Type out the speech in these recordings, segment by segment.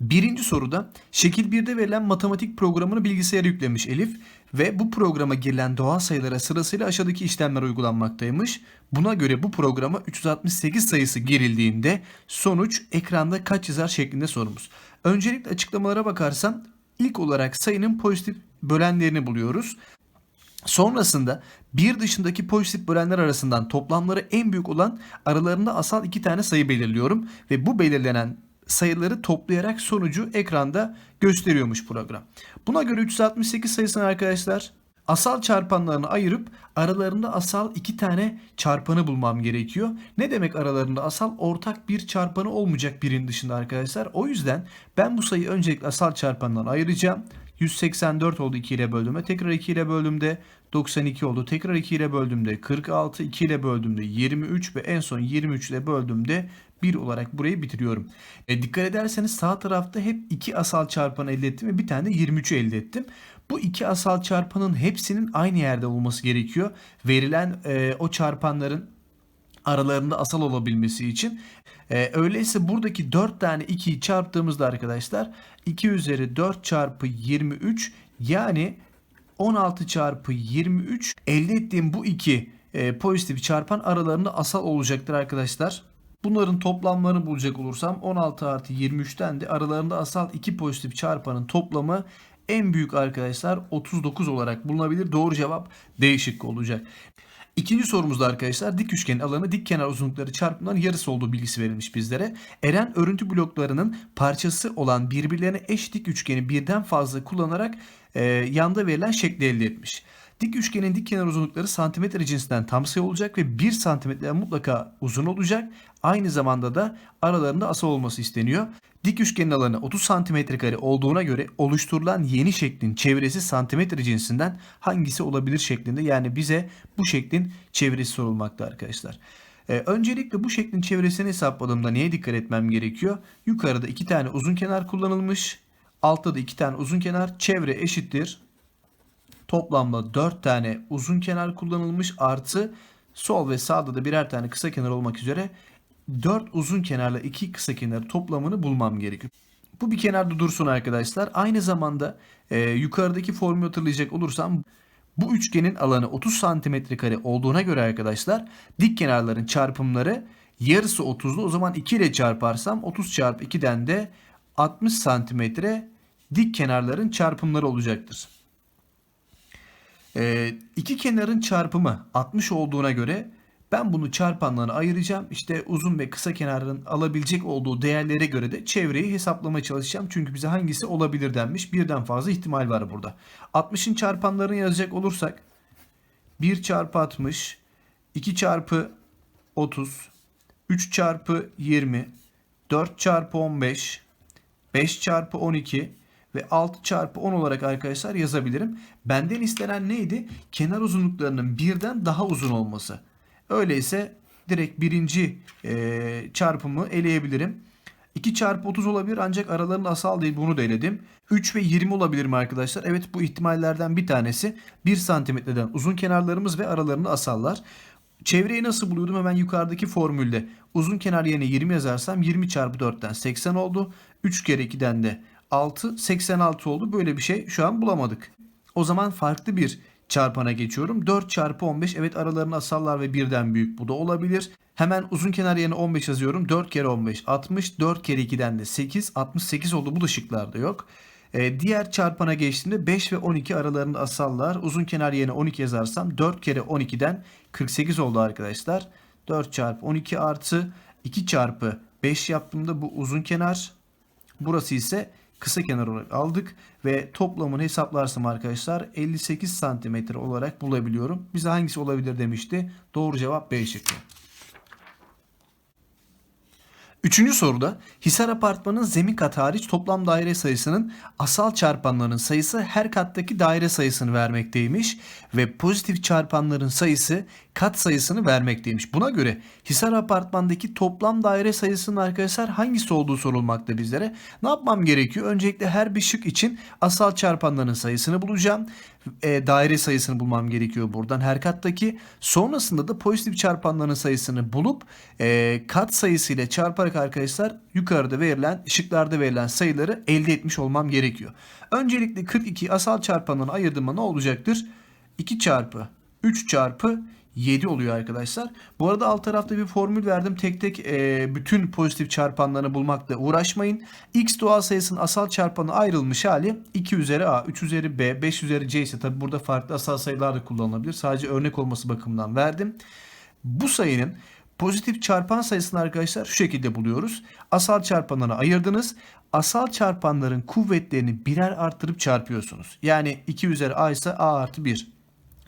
Birinci soruda şekil 1'de verilen matematik programını bilgisayara yüklemiş Elif ve bu programa girilen doğal sayılara sırasıyla aşağıdaki işlemler uygulanmaktaymış. Buna göre bu programa 368 sayısı girildiğinde sonuç ekranda kaç yazar şeklinde sorumuz. Öncelikle açıklamalara bakarsam ilk olarak sayının pozitif bölenlerini buluyoruz. Sonrasında bir dışındaki pozitif bölenler arasından toplamları en büyük olan aralarında asal iki tane sayı belirliyorum ve bu belirlenen sayıları toplayarak sonucu ekranda gösteriyormuş program. Buna göre 368 sayısını arkadaşlar asal çarpanlarını ayırıp aralarında asal iki tane çarpanı bulmam gerekiyor. Ne demek aralarında asal? Ortak bir çarpanı olmayacak birinin dışında arkadaşlar. O yüzden ben bu sayıyı öncelikle asal çarpandan ayıracağım. 184 oldu 2 ile böldüğümde. Tekrar 2 ile böldüğümde 92 oldu. Tekrar 2 ile böldüğümde 46, 2 ile böldüğümde 23 ve en son 23 ile böldüğümde 1 olarak burayı bitiriyorum. E, dikkat ederseniz sağ tarafta hep 2 asal çarpanı elde ettim ve bir tane de 23'ü elde ettim. Bu iki asal çarpanın hepsinin aynı yerde olması gerekiyor. Verilen e, o çarpanların aralarında asal olabilmesi için. Ee, öyleyse buradaki 4 tane 2'yi çarptığımızda arkadaşlar 2 üzeri 4 çarpı 23 yani 16 çarpı 23 elde ettiğim bu iki e, pozitif çarpan aralarında asal olacaktır arkadaşlar. Bunların toplamlarını bulacak olursam 16 artı 23'ten de aralarında asal iki pozitif çarpanın toplamı en büyük arkadaşlar 39 olarak bulunabilir. Doğru cevap D şıkkı olacak. İkinci sorumuzda arkadaşlar dik üçgenin alanı dik kenar uzunlukları çarpımından yarısı olduğu bilgisi verilmiş bizlere. Eren örüntü bloklarının parçası olan birbirlerine eş dik üçgeni birden fazla kullanarak e, yanda verilen şekli elde etmiş. Dik üçgenin dik kenar uzunlukları santimetre cinsinden tam sayı olacak ve 1 santimetre mutlaka uzun olacak. Aynı zamanda da aralarında asal olması isteniyor. Dik üçgenin alanı 30 santimetre kare olduğuna göre oluşturulan yeni şeklin çevresi santimetre cinsinden hangisi olabilir şeklinde yani bize bu şeklin çevresi sorulmakta arkadaşlar. Ee, öncelikle bu şeklin çevresini hesapladığımda neye dikkat etmem gerekiyor? Yukarıda iki tane uzun kenar kullanılmış. Altta da iki tane uzun kenar. Çevre eşittir. Toplamda 4 tane uzun kenar kullanılmış artı sol ve sağda da birer tane kısa kenar olmak üzere 4 uzun kenarla 2 kısa kenar toplamını bulmam gerekiyor. Bu bir kenarda dursun arkadaşlar. Aynı zamanda e, yukarıdaki formülü hatırlayacak olursam bu üçgenin alanı 30 santimetre kare olduğuna göre arkadaşlar dik kenarların çarpımları yarısı 30'lu. O zaman 2 ile çarparsam 30 çarpı 2'den de 60 santimetre dik kenarların çarpımları olacaktır. Ee, iki kenarın çarpımı 60 olduğuna göre ben bunu çarpanlarına ayıracağım. İşte uzun ve kısa kenarın alabilecek olduğu değerlere göre de çevreyi hesaplamaya çalışacağım. Çünkü bize hangisi olabilir denmiş. Birden fazla ihtimal var burada. 60'ın çarpanlarını yazacak olursak 1 çarpı 60, 2 çarpı 30, 3 çarpı 20, 4 çarpı 15, 5 çarpı 12 ve 6 çarpı 10 olarak arkadaşlar yazabilirim. Benden istenen neydi? Kenar uzunluklarının birden daha uzun olması. Öyleyse direkt birinci e, çarpımı eleyebilirim. 2 çarpı 30 olabilir ancak aralarında asal değil bunu da eledim. 3 ve 20 olabilir mi arkadaşlar? Evet bu ihtimallerden bir tanesi 1 santimetreden uzun kenarlarımız ve aralarında asallar. Çevreyi nasıl buluyordum? Hemen yukarıdaki formülde uzun kenar yerine 20 yazarsam 20 çarpı 4'ten 80 oldu. 3 kere 2'den de 6 86 oldu. Böyle bir şey şu an bulamadık. O zaman farklı bir çarpana geçiyorum. 4 çarpı 15 evet aralarında asallar ve birden büyük bu da olabilir. Hemen uzun kenar yerine 15 yazıyorum. 4 kere 15 60 4 kere 2'den de 8 68 oldu. Bu da şıklarda yok. Ee, diğer çarpana geçtiğimde 5 ve 12 aralarında asallar. Uzun kenar yerine 12 yazarsam 4 kere 12'den 48 oldu arkadaşlar. 4 çarpı 12 artı 2 çarpı 5 yaptığımda bu uzun kenar. Burası ise kısa kenar olarak aldık ve toplamını hesaplarsam arkadaşlar 58 santimetre olarak bulabiliyorum. Bize hangisi olabilir demişti. Doğru cevap B şıkkı. Üçüncü soruda Hisar Apartmanı'nın zemin kat hariç toplam daire sayısının asal çarpanlarının sayısı her kattaki daire sayısını vermekteymiş ve pozitif çarpanların sayısı kat sayısını vermekteymiş. Buna göre Hisar Apartman'daki toplam daire sayısının arkadaşlar hangisi olduğu sorulmakta bizlere. Ne yapmam gerekiyor? Öncelikle her bir şık için asal çarpanların sayısını bulacağım e, daire sayısını bulmam gerekiyor buradan her kattaki. Sonrasında da pozitif çarpanların sayısını bulup e, kat sayısıyla çarparak arkadaşlar yukarıda verilen ışıklarda verilen sayıları elde etmiş olmam gerekiyor. Öncelikle 42 asal çarpanlarını ayırdığımda ne olacaktır? 2 çarpı 3 çarpı 7 oluyor arkadaşlar. Bu arada alt tarafta bir formül verdim. Tek tek e, bütün pozitif çarpanlarını bulmakla uğraşmayın. X doğal sayısının asal çarpanı ayrılmış hali 2 üzeri A, 3 üzeri B, 5 üzeri C ise tabi burada farklı asal sayılar da kullanılabilir. Sadece örnek olması bakımından verdim. Bu sayının pozitif çarpan sayısını arkadaşlar şu şekilde buluyoruz. Asal çarpanlarına ayırdınız. Asal çarpanların kuvvetlerini birer arttırıp çarpıyorsunuz. Yani 2 üzeri A ise A artı 1.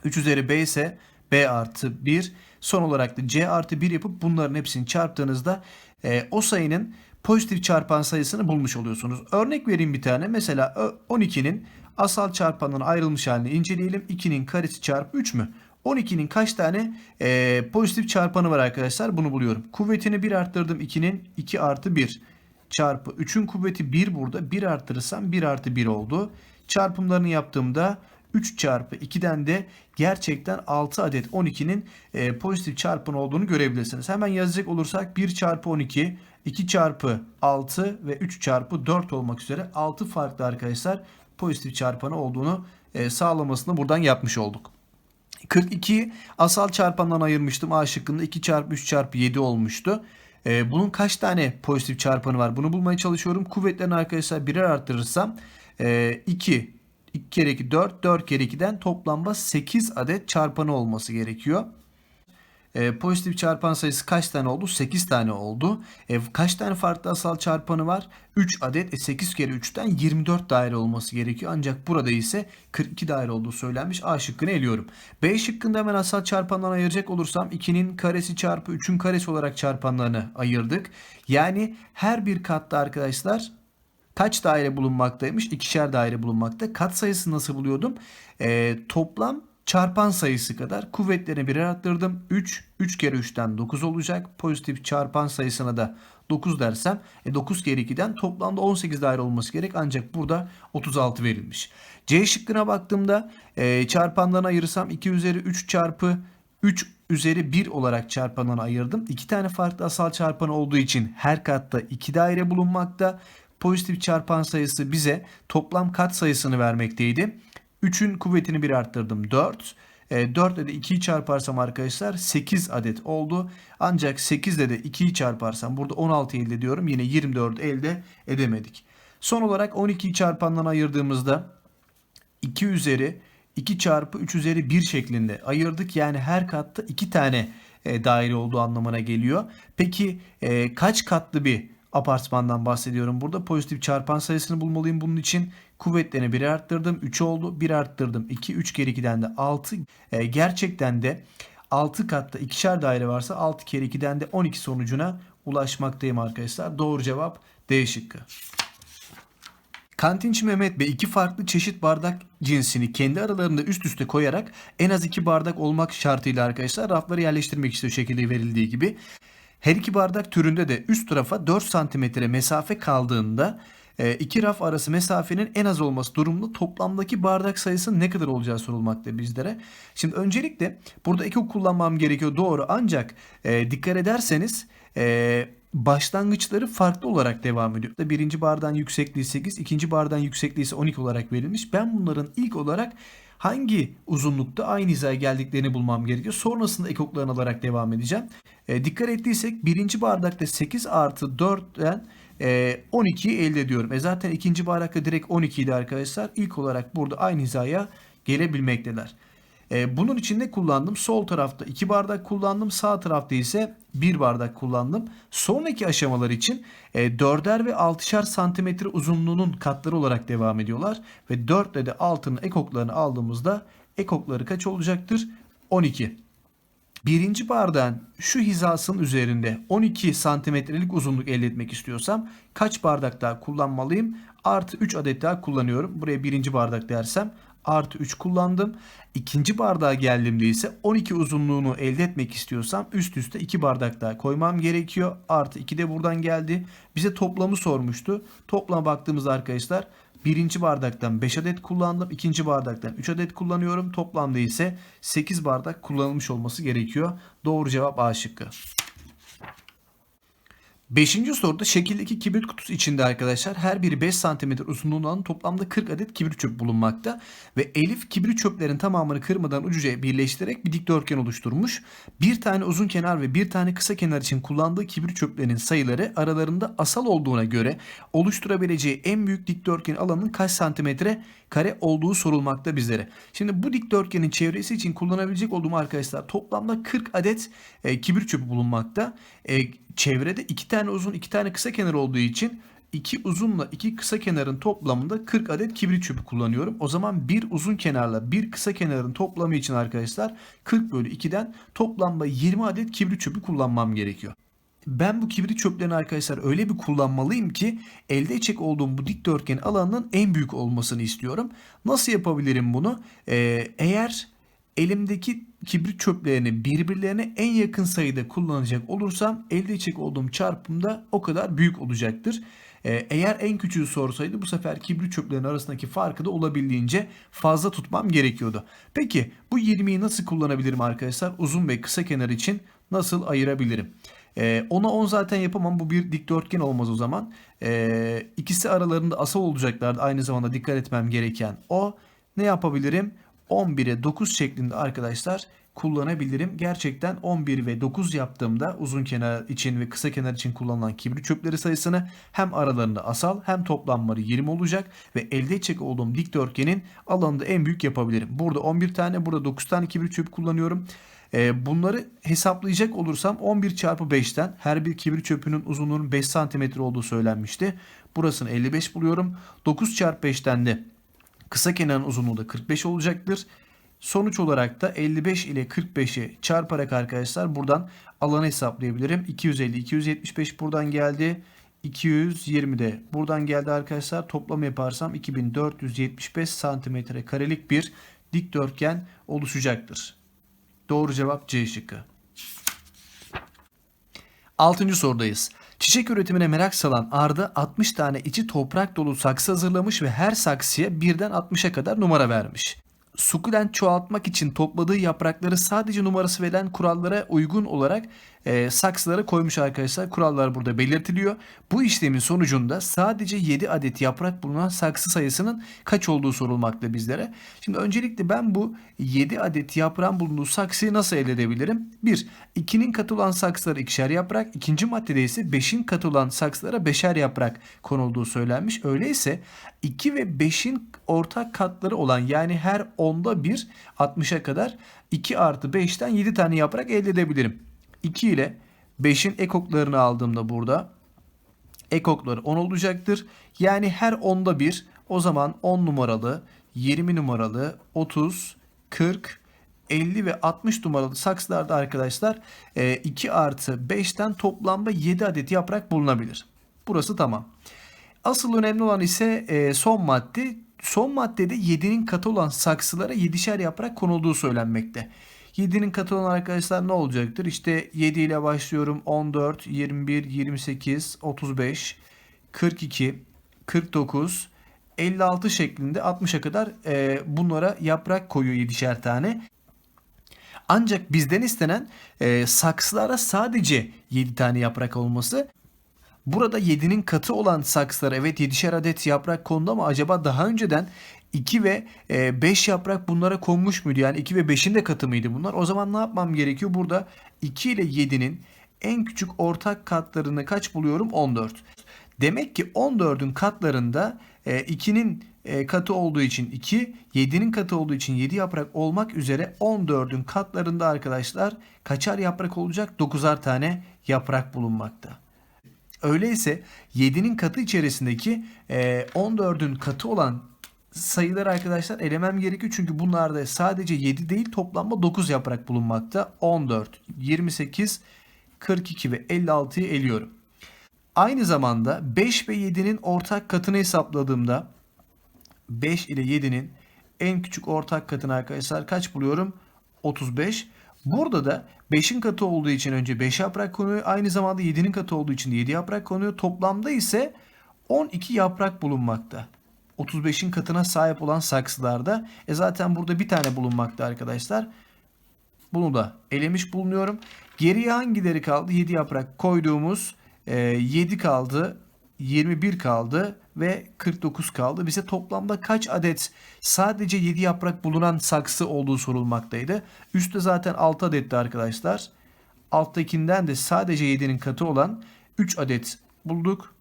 3 üzeri B ise B artı 1. Son olarak da C artı 1 yapıp bunların hepsini çarptığınızda e, o sayının pozitif çarpan sayısını bulmuş oluyorsunuz. Örnek vereyim bir tane. Mesela 12'nin asal çarpanların ayrılmış halini inceleyelim. 2'nin karesi çarpı 3 mü? 12'nin kaç tane e, pozitif çarpanı var arkadaşlar? Bunu buluyorum. Kuvvetini 1 arttırdım. 2'nin 2 artı 1 çarpı 3'ün kuvveti 1 burada. 1 arttırırsam 1 artı 1 oldu. Çarpımlarını yaptığımda 3 çarpı 2'den de gerçekten 6 adet 12'nin e, pozitif çarpın olduğunu görebilirsiniz. Hemen yazacak olursak 1 çarpı 12, 2 çarpı 6 ve 3 çarpı 4 olmak üzere 6 farklı arkadaşlar pozitif çarpanı olduğunu e, sağlamasını buradan yapmış olduk. 42 asal çarpandan ayırmıştım. A şıkkında 2 çarpı 3 çarpı 7 olmuştu. E, bunun kaç tane pozitif çarpanı var? Bunu bulmaya çalışıyorum. Kuvvetlerini arkadaşlar birer arttırırsam e, 2 2 kere 2 4, 4 kere 2'den toplamda 8 adet çarpanı olması gerekiyor. E, pozitif çarpan sayısı kaç tane oldu? 8 tane oldu. E, kaç tane farklı asal çarpanı var? 3 adet. E, 8 kere 3'ten 24 daire olması gerekiyor. Ancak burada ise 42 daire olduğu söylenmiş. A şıkkını eliyorum. B şıkkında hemen asal çarpanlarını ayıracak olursam 2'nin karesi çarpı 3'ün karesi olarak çarpanlarını ayırdık. Yani her bir katta arkadaşlar kaç daire bulunmaktaymış? İkişer daire bulunmakta. Kat sayısı nasıl buluyordum? E, toplam çarpan sayısı kadar kuvvetlerini birer arttırdım. 3, 3 kere 3'ten 9 olacak. Pozitif çarpan sayısına da 9 dersem e 9 kere 2'den toplamda 18 daire olması gerek. Ancak burada 36 verilmiş. C şıkkına baktığımda e, çarpanlarına ayırırsam 2 üzeri 3 çarpı 3 üzeri 1 olarak çarpanlarına ayırdım. 2 tane farklı asal çarpanı olduğu için her katta 2 daire bulunmakta pozitif çarpan sayısı bize toplam kat sayısını vermekteydi. 3'ün kuvvetini bir arttırdım 4. E, 4 ile de 2'yi çarparsam arkadaşlar 8 adet oldu. Ancak 8 ile de 2'yi çarparsam burada 16 elde ediyorum. Yine 24 elde edemedik. Son olarak 12'yi çarpandan ayırdığımızda 2 üzeri 2 çarpı 3 üzeri 1 şeklinde ayırdık. Yani her katta 2 tane e, daire olduğu anlamına geliyor. Peki e, kaç katlı bir apartmandan bahsediyorum. Burada pozitif çarpan sayısını bulmalıyım. Bunun için kuvvetlerini bir arttırdım. 3 oldu. 1 arttırdım. 2. 3 kere 2'den de 6. E, gerçekten de 6 katta ikişer daire varsa 6 kere 2'den de 12 sonucuna ulaşmaktayım arkadaşlar. Doğru cevap D şıkkı. Kantinci Mehmet Bey iki farklı çeşit bardak cinsini kendi aralarında üst üste koyarak en az iki bardak olmak şartıyla arkadaşlar rafları yerleştirmek istiyor şekilde verildiği gibi. Her iki bardak türünde de üst tarafa 4 cm mesafe kaldığında e, iki raf arası mesafenin en az olması durumunda toplamdaki bardak sayısı ne kadar olacağı sorulmakta bizlere. Şimdi öncelikle burada ekok kullanmam gerekiyor doğru ancak e, dikkat ederseniz e, başlangıçları farklı olarak devam ediyor. Birinci bardağın yüksekliği 8, ikinci bardağın yüksekliği ise 12 olarak verilmiş. Ben bunların ilk olarak hangi uzunlukta aynı hizaya geldiklerini bulmam gerekiyor. Sonrasında ekoklarını alarak devam edeceğim. E, dikkat ettiysek birinci bardakta 8 artı 4'ten e, 12'yi elde ediyorum. E zaten ikinci bardakta direkt 12 idi arkadaşlar. İlk olarak burada aynı hizaya gelebilmekteler. E, bunun için ne kullandım? Sol tarafta 2 bardak kullandım. Sağ tarafta ise 1 bardak kullandım. Sonraki aşamalar için e, 4'er ve 6'şer santimetre uzunluğunun katları olarak devam ediyorlar. Ve 4 ile de 6'nın ekoklarını aldığımızda ekokları kaç olacaktır? 12. Birinci bardağın şu hizasının üzerinde 12 santimetrelik uzunluk elde etmek istiyorsam kaç bardak daha kullanmalıyım? Artı 3 adet daha kullanıyorum. Buraya birinci bardak dersem artı 3 kullandım. İkinci bardağa geldiğimde ise 12 uzunluğunu elde etmek istiyorsam üst üste 2 bardak daha koymam gerekiyor. Artı 2 de buradan geldi. Bize toplamı sormuştu. Toplama baktığımızda arkadaşlar Birinci bardaktan 5 adet kullandım. ikinci bardaktan 3 adet kullanıyorum. Toplamda ise 8 bardak kullanılmış olması gerekiyor. Doğru cevap A şıkkı. Beşinci soruda şekildeki kibrit kutusu içinde arkadaşlar her biri 5 cm uzunluğunda olan toplamda 40 adet kibrit çöp bulunmakta. Ve Elif kibrit çöplerin tamamını kırmadan ucuca birleştirerek bir dikdörtgen oluşturmuş. Bir tane uzun kenar ve bir tane kısa kenar için kullandığı kibrit çöplerinin sayıları aralarında asal olduğuna göre oluşturabileceği en büyük dikdörtgen alanının kaç santimetre kare olduğu sorulmakta bizlere. Şimdi bu dikdörtgenin çevresi için kullanabilecek olduğum arkadaşlar toplamda 40 adet e, kibrit çöpü bulunmakta. E, çevrede iki tane uzun iki tane kısa kenar olduğu için iki uzunla iki kısa kenarın toplamında 40 adet kibrit çöpü kullanıyorum. O zaman bir uzun kenarla bir kısa kenarın toplamı için arkadaşlar 40 bölü 2'den toplamda 20 adet kibrit çöpü kullanmam gerekiyor. Ben bu kibrit çöplerini arkadaşlar öyle bir kullanmalıyım ki elde edecek olduğum bu dikdörtgen alanının en büyük olmasını istiyorum. Nasıl yapabilirim bunu? Ee, eğer elimdeki kibrit çöplerini birbirlerine en yakın sayıda kullanacak olursam elde edecek olduğum çarpım da o kadar büyük olacaktır. Ee, eğer en küçüğü sorsaydı bu sefer kibrit çöplerinin arasındaki farkı da olabildiğince fazla tutmam gerekiyordu. Peki bu 20'yi nasıl kullanabilirim arkadaşlar? Uzun ve kısa kenar için nasıl ayırabilirim? Ee, ona 10 zaten yapamam. Bu bir dikdörtgen olmaz o zaman. Ee, ikisi aralarında asal olacaklardı. Aynı zamanda dikkat etmem gereken o. Ne yapabilirim? 11'e 9 şeklinde arkadaşlar kullanabilirim. Gerçekten 11 ve 9 yaptığımda uzun kenar için ve kısa kenar için kullanılan kibrit çöpleri sayısını hem aralarında asal hem toplamları 20 olacak ve elde edecek olduğum dikdörtgenin alanını da en büyük yapabilirim. Burada 11 tane, burada 9 tane kibrit çöpü kullanıyorum. Ee, bunları hesaplayacak olursam 11 çarpı 5'ten her bir kibrit çöpünün uzunluğunun 5 cm olduğu söylenmişti. Burasını 55 buluyorum. 9 çarpı 5'ten de kısa kenarın uzunluğu da 45 olacaktır. Sonuç olarak da 55 ile 45'i çarparak arkadaşlar buradan alanı hesaplayabilirim. 250, 275 buradan geldi. 220 de buradan geldi arkadaşlar. Toplam yaparsam 2475 santimetre karelik bir dikdörtgen oluşacaktır. Doğru cevap C şıkkı. Altıncı sorudayız. Çiçek üretimine merak salan Arda 60 tane içi toprak dolu saksı hazırlamış ve her saksıya birden 60'a kadar numara vermiş. Sukulent çoğaltmak için topladığı yaprakları sadece numarası verilen kurallara uygun olarak e, saksılara koymuş arkadaşlar. Kurallar burada belirtiliyor. Bu işlemin sonucunda sadece 7 adet yaprak bulunan saksı sayısının kaç olduğu sorulmakta bizlere. Şimdi öncelikle ben bu 7 adet yaprağın bulunduğu saksıyı nasıl elde edebilirim? 1. 2'nin katı olan saksılara ikişer yaprak. ikinci maddede ise 5'in katı olan saksılara beşer yaprak konulduğu söylenmiş. Öyleyse 2 ve 5'in ortak katları olan yani her onda bir 60'a kadar 2 artı 5'ten 7 tane yaprak elde edebilirim. 2 ile 5'in ekoklarını aldığımda burada ekokları 10 olacaktır. Yani her onda bir o zaman 10 numaralı, 20 numaralı, 30, 40, 50 ve 60 numaralı saksılarda arkadaşlar 2 artı 5'ten toplamda 7 adet yaprak bulunabilir. Burası tamam. Asıl önemli olan ise e, son madde. Son maddede 7'nin katı olan saksılara 7'şer yaprak konulduğu söylenmekte. 7'nin katı olan arkadaşlar ne olacaktır? İşte 7 ile başlıyorum. 14, 21, 28, 35, 42, 49, 56 şeklinde 60'a kadar e, bunlara yaprak koyuyor 7'şer tane. Ancak bizden istenen e, saksılara sadece 7 tane yaprak olması. Burada 7'nin katı olan saksılar evet 7'şer adet yaprak kondu ama acaba daha önceden 2 ve 5 e, yaprak bunlara konmuş muydu? Yani 2 ve 5'in de katı mıydı bunlar? O zaman ne yapmam gerekiyor? Burada 2 ile 7'nin en küçük ortak katlarını kaç buluyorum? 14. Demek ki 14'ün katlarında 2'nin e, katı olduğu için 2, 7'nin katı olduğu için 7 yaprak olmak üzere 14'ün katlarında arkadaşlar kaçar yaprak olacak? 9'ar tane yaprak bulunmakta. Öyleyse 7'nin katı içerisindeki 14'ün e, katı olan sayıları arkadaşlar elemem gerekiyor. Çünkü bunlarda sadece 7 değil toplamda 9 yaprak bulunmakta. 14, 28, 42 ve 56'yı eliyorum. Aynı zamanda 5 ve 7'nin ortak katını hesapladığımda 5 ile 7'nin en küçük ortak katını arkadaşlar kaç buluyorum? 35. Burada da 5'in katı olduğu için önce 5 yaprak konuyor. Aynı zamanda 7'nin katı olduğu için de 7 yaprak konuyor. Toplamda ise 12 yaprak bulunmakta. 35'in katına sahip olan saksılarda. E zaten burada bir tane bulunmakta arkadaşlar. Bunu da elemiş bulunuyorum. Geriye hangileri kaldı? 7 yaprak koyduğumuz e, 7 kaldı. 21 kaldı ve 49 kaldı. Bize toplamda kaç adet sadece 7 yaprak bulunan saksı olduğu sorulmaktaydı. Üstte zaten 6 adetti arkadaşlar. Alttakinden de sadece 7'nin katı olan 3 adet bulduk.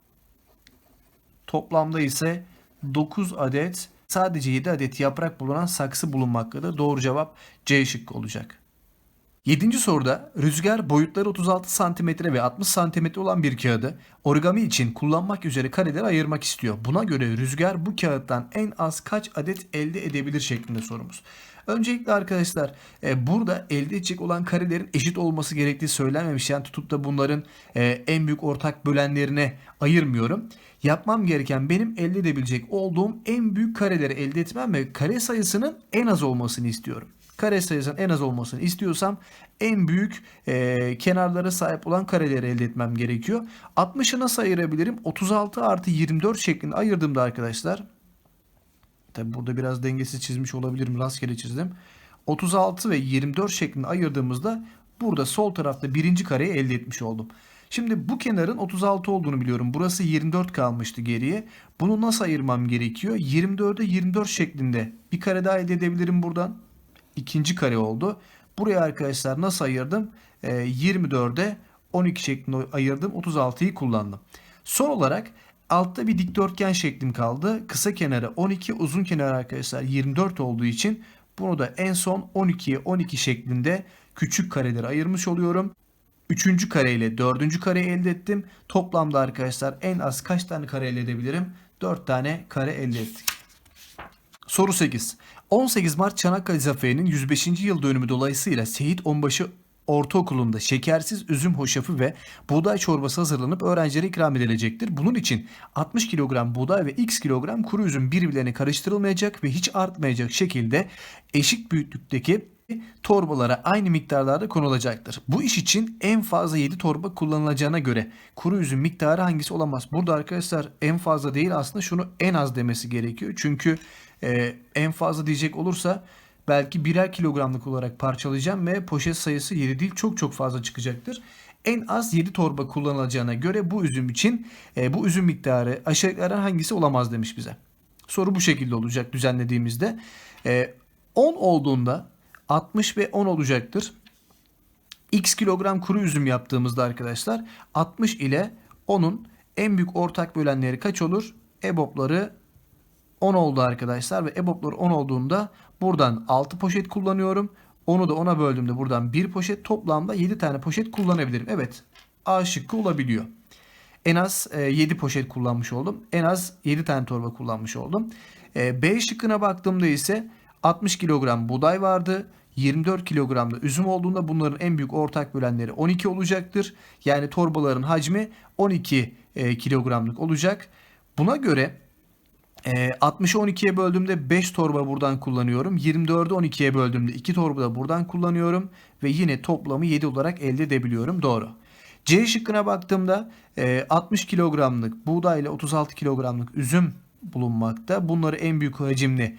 Toplamda ise 9 adet sadece 7 adet yaprak bulunan saksı bulunmaktadır. Doğru cevap C şıkkı olacak. 7. soruda rüzgar boyutları 36 cm ve 60 cm olan bir kağıdı origami için kullanmak üzere karelere ayırmak istiyor. Buna göre rüzgar bu kağıttan en az kaç adet elde edebilir şeklinde sorumuz. Öncelikle arkadaşlar e, burada elde edecek olan karelerin eşit olması gerektiği söylenmemiş. Yani tutup da bunların e, en büyük ortak bölenlerine ayırmıyorum. Yapmam gereken benim elde edebilecek olduğum en büyük kareleri elde etmem ve kare sayısının en az olmasını istiyorum kare sayısının en az olmasını istiyorsam en büyük e, kenarlara sahip olan kareleri elde etmem gerekiyor. 60'ı nasıl ayırabilirim? 36 artı 24 şeklinde ayırdığımda arkadaşlar tabi burada biraz dengesiz çizmiş olabilirim rastgele çizdim. 36 ve 24 şeklinde ayırdığımızda burada sol tarafta birinci kareyi elde etmiş oldum. Şimdi bu kenarın 36 olduğunu biliyorum. Burası 24 kalmıştı geriye. Bunu nasıl ayırmam gerekiyor? 24'e 24 şeklinde bir kare daha elde edebilirim buradan ikinci kare oldu. Buraya arkadaşlar nasıl ayırdım? E, 24'e 12 şeklinde ayırdım. 36'yı kullandım. Son olarak altta bir dikdörtgen şeklim kaldı. Kısa kenarı 12, uzun kenarı arkadaşlar 24 olduğu için bunu da en son 12'ye 12 şeklinde küçük kareleri ayırmış oluyorum. Üçüncü kare ile dördüncü kare elde ettim. Toplamda arkadaşlar en az kaç tane kare elde edebilirim? 4 tane kare elde ettik. Soru 8. 18 Mart Çanakkale Zaferi'nin 105. yıl dönümü dolayısıyla Seyit Onbaşı Ortaokulu'nda şekersiz üzüm hoşafı ve buğday çorbası hazırlanıp öğrencilere ikram edilecektir. Bunun için 60 kilogram buğday ve x kilogram kuru üzüm birbirlerine karıştırılmayacak ve hiç artmayacak şekilde eşit büyüklükteki torbalara aynı miktarlarda konulacaktır. Bu iş için en fazla 7 torba kullanılacağına göre kuru üzüm miktarı hangisi olamaz? Burada arkadaşlar en fazla değil aslında şunu en az demesi gerekiyor. Çünkü e, en fazla diyecek olursa belki birer kilogramlık olarak parçalayacağım ve poşet sayısı 7 değil çok çok fazla çıkacaktır. En az 7 torba kullanılacağına göre bu üzüm için e, bu üzüm miktarı aşağıdakilerden hangisi olamaz demiş bize. Soru bu şekilde olacak düzenlediğimizde. E, 10 olduğunda 60 ve 10 olacaktır. X kilogram kuru üzüm yaptığımızda arkadaşlar 60 ile 10'un en büyük ortak bölenleri kaç olur? EBOB'ları 10 oldu arkadaşlar ve EBOB'lar 10 olduğunda buradan 6 poşet kullanıyorum. Onu da 10'a böldüğümde buradan 1 poşet toplamda 7 tane poşet kullanabilirim. Evet A şıkkı olabiliyor. En az 7 e, poşet kullanmış oldum. En az 7 tane torba kullanmış oldum. E, B şıkkına baktığımda ise 60 kilogram buğday vardı. 24 kilogramda üzüm olduğunda bunların en büyük ortak bölenleri 12 olacaktır. Yani torbaların hacmi 12 e, kilogramlık olacak. Buna göre e, 60'ı 12'ye böldüğümde 5 torba buradan kullanıyorum. 24'ü 12'ye böldüğümde 2 torba da buradan kullanıyorum. Ve yine toplamı 7 olarak elde edebiliyorum. Doğru. C şıkkına baktığımda e, 60 kilogramlık buğday ile 36 kilogramlık üzüm bulunmakta. Bunları en büyük hacimli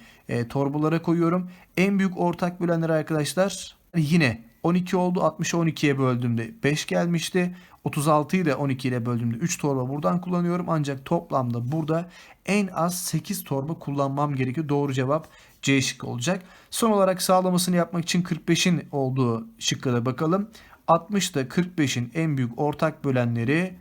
torbalara koyuyorum. En büyük ortak bölenler arkadaşlar yine 12 oldu. 60'ı 12'ye böldüğümde 5 gelmişti. 36'yı da 12 ile böldüğümde 3 torba buradan kullanıyorum. Ancak toplamda burada en az 8 torba kullanmam gerekiyor. Doğru cevap C şıkkı olacak. Son olarak sağlamasını yapmak için 45'in olduğu şıkka da bakalım. 60 da 45'in en büyük ortak bölenleri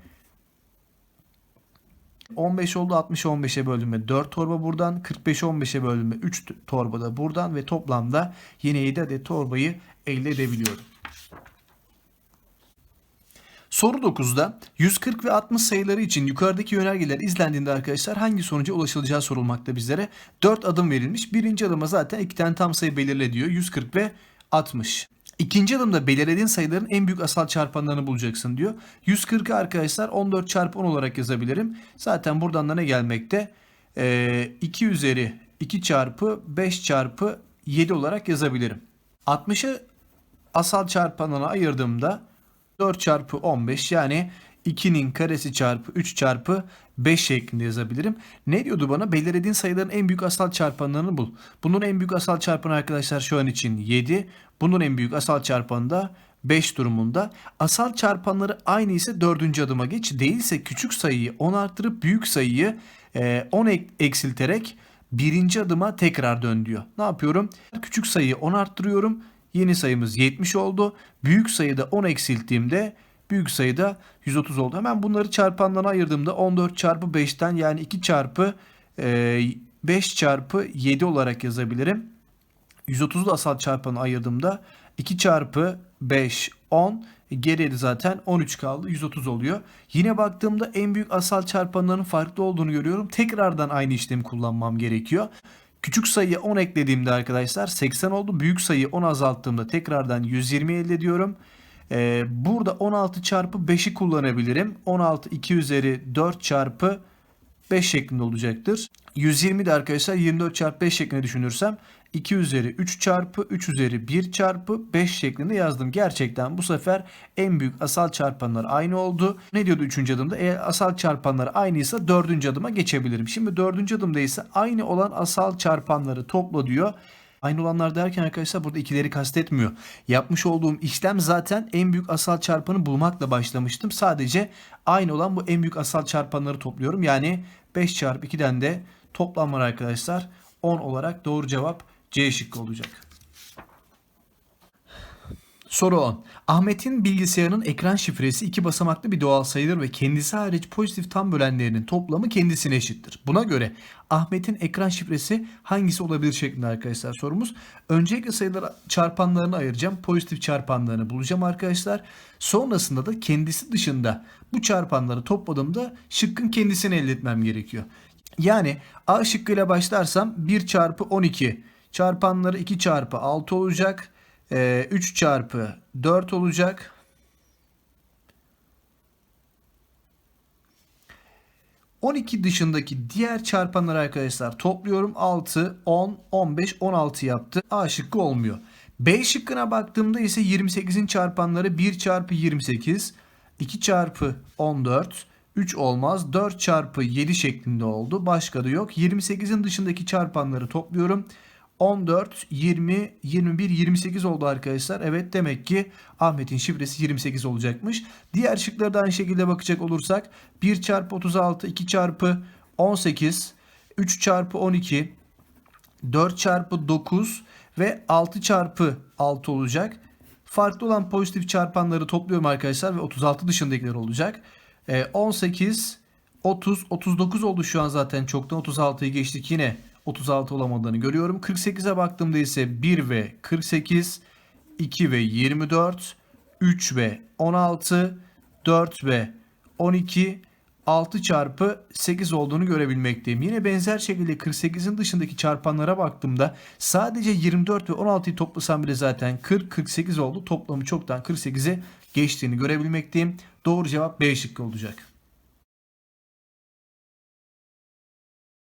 15 oldu 60'ı 15'e böldüğümde 4 torba buradan 45'i 15'e böldüğümde 3 torba da buradan ve toplamda yine 7 adet torbayı elde edebiliyorum. Soru 9'da 140 ve 60 sayıları için yukarıdaki yönergeler izlendiğinde arkadaşlar hangi sonuca ulaşılacağı sorulmakta bizlere. 4 adım verilmiş. Birinci adıma zaten 2 tane tam sayı belirle diyor. 140 ve 60. İkinci adımda belirlediğin sayıların en büyük asal çarpanlarını bulacaksın diyor. 140'ı arkadaşlar 14 çarpı 10 olarak yazabilirim. Zaten buradan da ne gelmekte? Ee, 2 üzeri 2 çarpı 5 çarpı 7 olarak yazabilirim. 60'ı asal çarpanlarına ayırdığımda 4 çarpı 15 yani 2'nin karesi çarpı 3 çarpı 5 şeklinde yazabilirim. Ne diyordu bana? Belirlediğin sayıların en büyük asal çarpanlarını bul. Bunun en büyük asal çarpanı arkadaşlar şu an için 7. Bunun en büyük asal çarpanı da 5 durumunda. Asal çarpanları aynı ise dördüncü adıma geç. Değilse küçük sayıyı 10 arttırıp büyük sayıyı e, 10 ek- eksilterek birinci adıma tekrar dön diyor. Ne yapıyorum? Küçük sayıyı 10 arttırıyorum. Yeni sayımız 70 oldu. Büyük sayıda 10 eksilttiğimde büyük sayıda 130 oldu. Hemen bunları çarpanlarına ayırdığımda 14 çarpı 5'ten yani 2 çarpı e, 5 çarpı 7 olarak yazabilirim. 130'lu asal çarpanı ayırdığımda 2 çarpı 5 10 geriye zaten 13 kaldı 130 oluyor. Yine baktığımda en büyük asal çarpanların farklı olduğunu görüyorum. Tekrardan aynı işlemi kullanmam gerekiyor. Küçük sayıya 10 eklediğimde arkadaşlar 80 oldu. Büyük sayıyı 10 azalttığımda tekrardan 120 elde ediyorum. Ee, burada 16 çarpı 5'i kullanabilirim. 16 2 üzeri 4 çarpı 5 şeklinde olacaktır. 120 de arkadaşlar 24 çarpı 5 şeklinde düşünürsem 2 üzeri 3 çarpı 3 üzeri 1 çarpı 5 şeklinde yazdım. Gerçekten bu sefer en büyük asal çarpanlar aynı oldu. Ne diyordu 3. adımda? Eğer asal çarpanlar aynıysa 4. adıma geçebilirim. Şimdi 4. adımda ise aynı olan asal çarpanları topla diyor. Aynı olanlar derken arkadaşlar burada ikileri kastetmiyor. Yapmış olduğum işlem zaten en büyük asal çarpanı bulmakla başlamıştım. Sadece aynı olan bu en büyük asal çarpanları topluyorum. Yani 5 çarpı 2'den de toplam var arkadaşlar. 10 olarak doğru cevap C şıkkı olacak. Soru 10. Ahmet'in bilgisayarının ekran şifresi iki basamaklı bir doğal sayıdır ve kendisi hariç pozitif tam bölenlerinin toplamı kendisine eşittir. Buna göre Ahmet'in ekran şifresi hangisi olabilir şeklinde arkadaşlar sorumuz. Öncelikle sayıları çarpanlarını ayıracağım. Pozitif çarpanlarını bulacağım arkadaşlar. Sonrasında da kendisi dışında bu çarpanları topladığımda şıkkın kendisini elde etmem gerekiyor. Yani A şıkkıyla başlarsam 1 çarpı 12 çarpanları 2 çarpı 6 olacak. Ee, 3 çarpı 4 olacak. ...12 dışındaki diğer çarpanları arkadaşlar topluyorum. 6, 10, 15, 16 yaptı. A şıkkı olmuyor. B şıkkına baktığımda ise 28'in çarpanları 1 çarpı 28, 2 çarpı 14, 3 olmaz. 4 çarpı 7 şeklinde oldu. Başka da yok. 28'in dışındaki çarpanları topluyorum. 14, 20, 21, 28 oldu arkadaşlar. Evet demek ki Ahmet'in şifresi 28 olacakmış. Diğer şıklara da aynı şekilde bakacak olursak 1 çarpı 36, 2 çarpı 18, 3 çarpı 12, 4 çarpı 9 ve 6 çarpı 6 olacak. Farklı olan pozitif çarpanları topluyorum arkadaşlar ve 36 dışındakiler olacak. Ee, 18, 30, 39 oldu şu an zaten çoktan 36'yı geçtik yine 36 olamadığını görüyorum. 48'e baktığımda ise 1 ve 48, 2 ve 24, 3 ve 16, 4 ve 12, 6 çarpı 8 olduğunu görebilmekteyim. Yine benzer şekilde 48'in dışındaki çarpanlara baktığımda sadece 24 ve 16'yı toplasam bile zaten 40-48 oldu. Toplamı çoktan 48'e geçtiğini görebilmekteyim. Doğru cevap B şıkkı olacak.